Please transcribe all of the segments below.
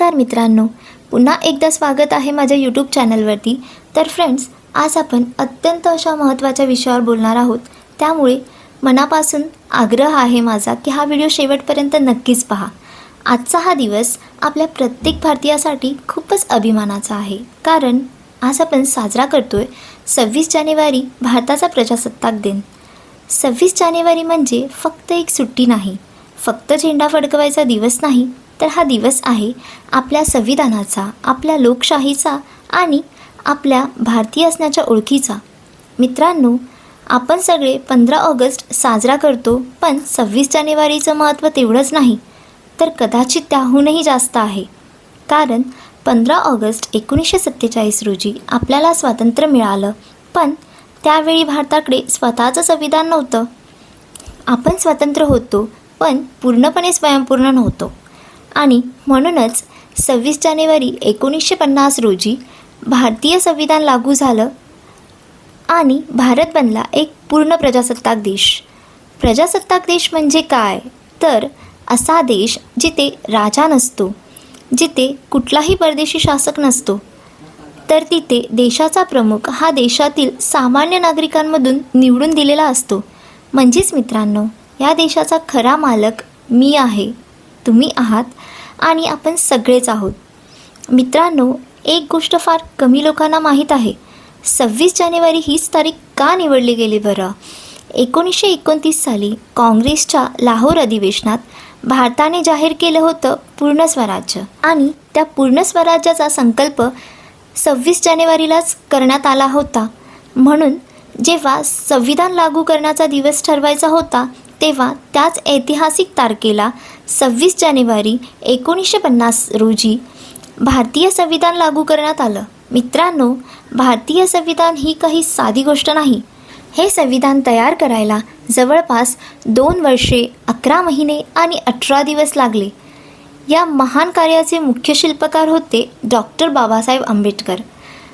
नमस्कार मित्रांनो. पुन्हा एकदा स्वागत आहे माझ्या यूट्यूब चॅनलवरती तर फ्रेंड्स आज आपण अत्यंत अशा महत्त्वाच्या विषयावर बोलणार आहोत. त्यामुळे मनापासून आग्रह आहे माझा की हा व्हिडिओ शेवटपर्यंत नक्कीच पहा. आजचा हा दिवस आपल्या प्रत्येक भारतीयासाठी खूपच अभिमानाचा आहे. कारण आज आपण साजरा करतोय सव्वीस जानेवारी भारताचा प्रजासत्ताक दिन. सव्वीस जानेवारी म्हणजे फक्त एक सुट्टी नाही. फक्त झेंडा फडकवायचा दिवस नाही तर हा दिवस आहे आपल्या संविधानाचा आपल्या लोकशाहीचा आणि आपल्या भारतीय असण्याच्या ओळखीचा. मित्रांनो आपण सगळे पंधरा ऑगस्ट साजरा करतो पण सव्वीस जानेवारीचं महत्त्व तेवढंच नाही तर कदाचित त्याहूनही जास्त आहे. कारण पंधरा ऑगस्ट एकोणीसशे सत्तेचाळीस रोजी आपल्याला स्वातंत्र्य मिळालं पण त्यावेळी भारताकडे स्वतःचं संविधान नव्हतं. आपण स्वतंत्र होतो पण पूर्णपणे स्वयंपूर्ण नव्हतो. आणि म्हणूनच सव्वीस जानेवारी एकोणीसशे पन्नास रोजी भारतीय संविधान लागू झालं आणि भारत बनला एक पूर्ण प्रजासत्ताक देश. प्रजासत्ताक देश म्हणजे काय? तर असा देश जिथे राजा नसतो जिथे कुठलाही परदेशी शासक नसतो तर तिथे देशाचा प्रमुख हा देशातील सामान्य नागरिकांमधून निवडून दिलेला असतो. म्हणजेच मित्रांनो या देशाचा खरा मालक मी आहे. तुम्ही आहात आणि आपण सगळेच आहोत. मित्रांनो एक गोष्ट फार कमी लोकांना माहीत आहे. सव्वीस जानेवारी हीच तारीख का निवडली गेली बरं? एकोणीसशे एकोणतीस साली काँग्रेसच्या लाहोर अधिवेशनात भारताने जाहीर केलं होतं पूर्ण स्वराज्य. आणि त्या पूर्ण स्वराज्याचा संकल्प सव्वीस जानेवारीलाच करण्यात आला होता. म्हणून जेव्हा संविधान लागू करण्याचा दिवस ठरवायचा होता तेव्हा त्याच ऐतिहासिक तारखेला सव्वीस जानेवारी एकोणीसशे पन्नास रोजी भारतीय संविधान लागू करण्यात आलं. मित्रांनो भारतीय संविधान ही काही साधी गोष्ट नाही. हे संविधान तयार करायला जवळपास दोन वर्षे अकरा महिने आणि अठरा दिवस लागले. या महान कार्याचे मुख्य शिल्पकार होते डॉक्टर बाबासाहेब आंबेडकर.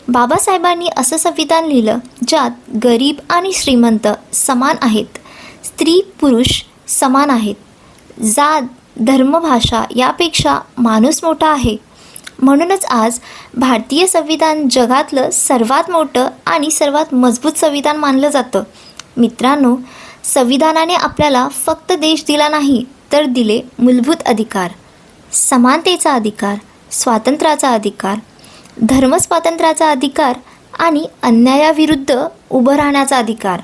बाबासाहेबांनी असं संविधान लिहिलं ज्यात गरीब आणि श्रीमंत समान आहेत. स्त्री पुरुष समान आहेत. जात धर्म भाषा यापेक्षा माणूस मोठा आहे. म्हणूनच आज भारतीय संविधान जगातलं सर्वात मोठं आणि सर्वात मजबूत संविधान मानलं जातं. मित्रांनो संविधानाने आपल्याला फक्त देश दिला नाही तर दिले मूलभूत अधिकार. समानतेचा अधिकार स्वातंत्र्याचा अधिकार धर्मस्वातंत्र्याचा अधिकार आणि अन्यायाविरुद्ध उभं राहण्याचा अधिकार.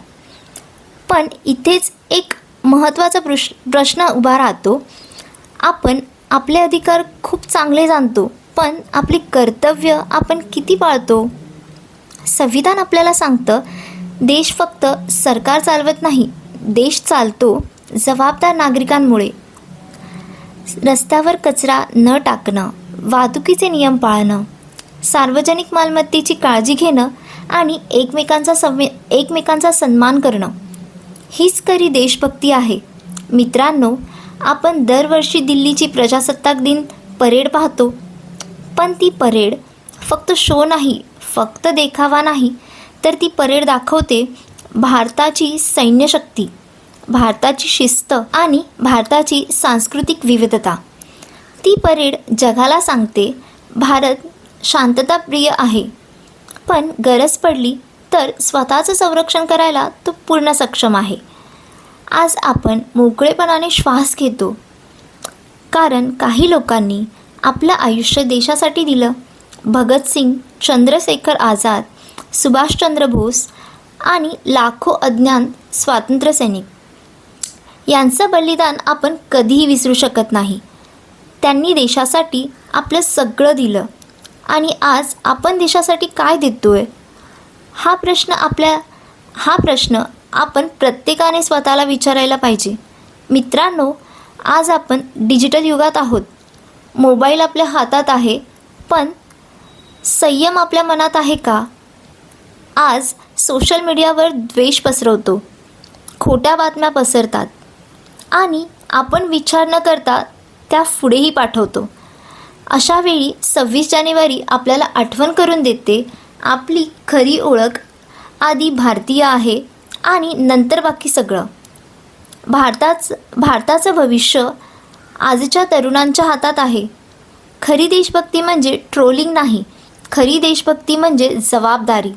पण इथेच एक महत्त्वाचा प्रश प्रश्न उभा राहतो. आपण आपले अधिकार खूप चांगले जाणतो पण आपली कर्तव्य आपण किती पाळतो? संविधान आपल्याला सांगतं देश फक्त सरकार चालवत नाही देश चालतो जबाबदार नागरिकांमुळे. रस्त्यावर कचरा न टाकणं वाहतुकीचे नियम पाळणं सार्वजनिक मालमत्तेची काळजी घेणं आणि एकमेकांचा संवे एकमेकांचा सन्मान करणं. हीच खरी देशभक्ती आहे. मित्रांनो आपण दरवर्षी दिल्लीची प्रजासत्ताक दिन परेड पाहतो. पण ती परेड फक्त शो नाही फक्त देखावा नाही तर ती परेड दाखवते भारताची सैन्यशक्ती भारताची शिस्त आणि भारताची सांस्कृतिक विविधता. ती परेड जगाला सांगते भारत शांतताप्रिय आहे. पण गरज पडली तर स्वतःचं संरक्षण करायला तो पूर्ण सक्षम आहे. आज आपण मोकळेपणाने श्वास घेतो. कारण काही लोकांनी आपलं आयुष्य देशासाठी दिलं. भगतसिंग चंद्रशेखर आझाद सुभाषचंद्र बोस आणि लाखो अज्ञान स्वातंत्र्यसैनिक यांचं बलिदान आपण कधीही विसरू शकत नाही. त्यांनी देशासाठी आपलं सगळं दिलं. आणि आज आपण देशासाठी काय देतोय? हा प्रश्न आपल्या हा प्रश्न आपण प्रत्येकाने स्वतःला विचारायला पाहिजे. मित्रांनो आज आपण डिजिटल युगात आहोत. मोबाईल आपल्या हातात आहे पण संयम आपल्या मनात आहे का? आज सोशल मीडियावर द्वेष पसरवतो. खोट्या बातम्या पसरतात. आणि आपण विचार न करता त्या पुढेही पाठवतो. अशावेळी सव्वीस जानेवारी आपल्याला आठवण करून देते आपली खरी ओळख आधी भारतीय आहे आणि नंतर बाकी सगळं. भारताच भारताचं भविष्य आजच्या तरुणांच्या हातात आहे. खरी देशभक्ती म्हणजे ट्रोलिंग नाही खरी देशभक्ती म्हणजे जबाबदारी.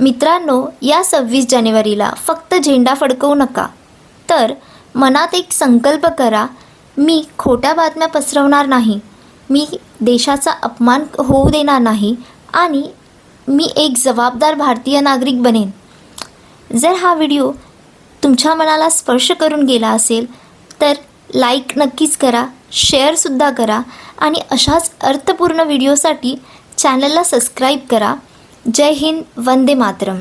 मित्रांनो या सव्वीस जानेवारीला फक्त झेंडा फडकवू नका. तर मनात एक संकल्प करा मी खोट्या बातम्या पसरवणार नाही मी देशाचा अपमान होऊ देणार नाही आणि मी एक जबाबदार भारतीय नागरिक बनेन. जर हा व्हिडिओ तुमच्या मनाला स्पर्श करून गेला असेल तर लाईक नक्कीच करा शेअरसुद्धा करा आणि अशाच अर्थपूर्ण व्हिडिओसाठी चॅनलला सबस्क्राईब करा. जय हिंद वंदे मातरम.